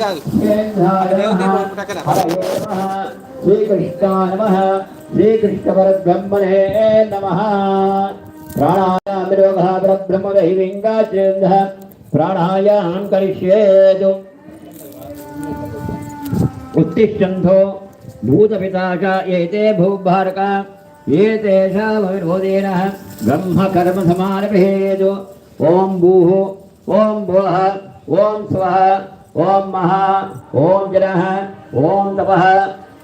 కాదు శ్రీకృష్ణాయ నమ శ్రీకృష్ణ పరబ్రహ్మణే నమ ప్రాణాయామయోగ పరబ్రహ్మ దైవింగాచేంద్ర ప్రాణాయాం కరిష్యేదు उत्तिष्ठन्तो भूतपिता च एते भूभारक एतेषामविरोधेन ब्रह्मकर्मसमानभेदो ॐ भूः ॐ भुवः ॐ स्वः ओम महा, ओम ग्रह ओम तपः।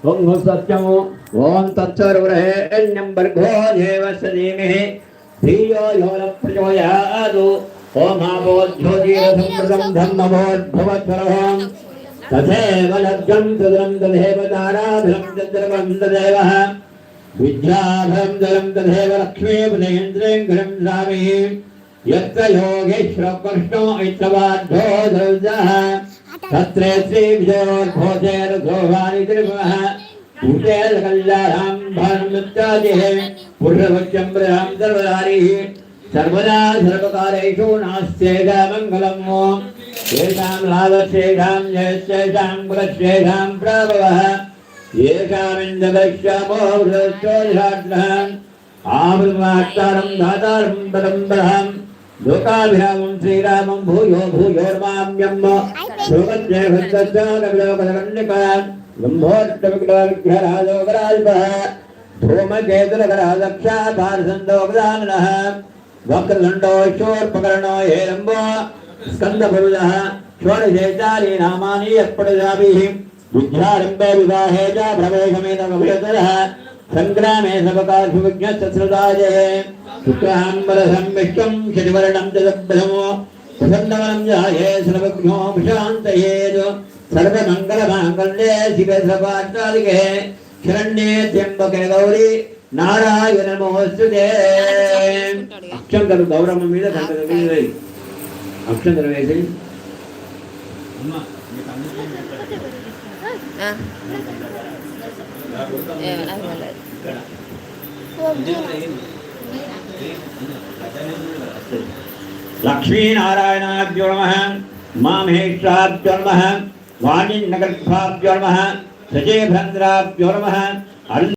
ओम सत्यम ओम तत्सर्वरेण्यं भर्गो देव सदीमिः धियो यो न प्रचोदयादु ओम आपोद्योतिरसंप्रदं धर्मभोद्भवद्भरः तथैव लब्धं तदरं तथैव ताराधनं तद्रवं तदेवः। विद्याधरं जलं तथैव लक्ष्मीपदयन्त्रेण घरं धामि यत्र योगेश्वरकृष्णो ऐत्रवाद्धो ध्रुवः तत्र श्रीविजयोद्भोजैर्घोभानि त्रिभुवः पूजैर्कल्याणां भानुमुत्तादिः पुरुषभुजं प्रधां सर्वदारिः सर्वदा सर्वकालेषु नास्त्येकमङ्गलम् येषां लाभस्येषां जयस्येषां कुलस्येषां प्रभवः येषामिन्दकश्यामो वृतश्चोषाग्रहम् आमृतमात्तारं दातारं परम्परहं लोकाभिरामं श्रीरामं भूयो भूयोर्माम्यं ధూమకేతులకరాదక్షాపారసందోగదాననః వక్రదండో శోర్పకరణో హేరంబో స్కందపురుషः షోడశేచారీ నామాని యత్పడుజాభిः విద్యారంభే వివాహే చ ప్రవేశమేన భవేతరः సంగ్రామే సర్వకాశువిఘ్నశ్రుతాజయే శుక్రాంబర సంవిష్టం శనివర్ణం చ ప్రసన్నవనం జాయే సర్వజ్ఞో విశాంతయేదు సర్వమంగళ మాంగళ్యే శివే సర్వాత్మాలికే శరణ్యే త్యంబకే గౌరీ నారాయణ మోస్తుదే అక్షంతలు గౌరమ్మ మీద అక్షంతలు వేసి ఇక్కడ ఏ, అది మళ్ళీ. లక్ష్మీనారాయణాభ్యో నమ మామేశ్వరాభ్యో నమ వాణినగర్భాభ్యో నమ సజయభ్రంద్రాభ్యో నమ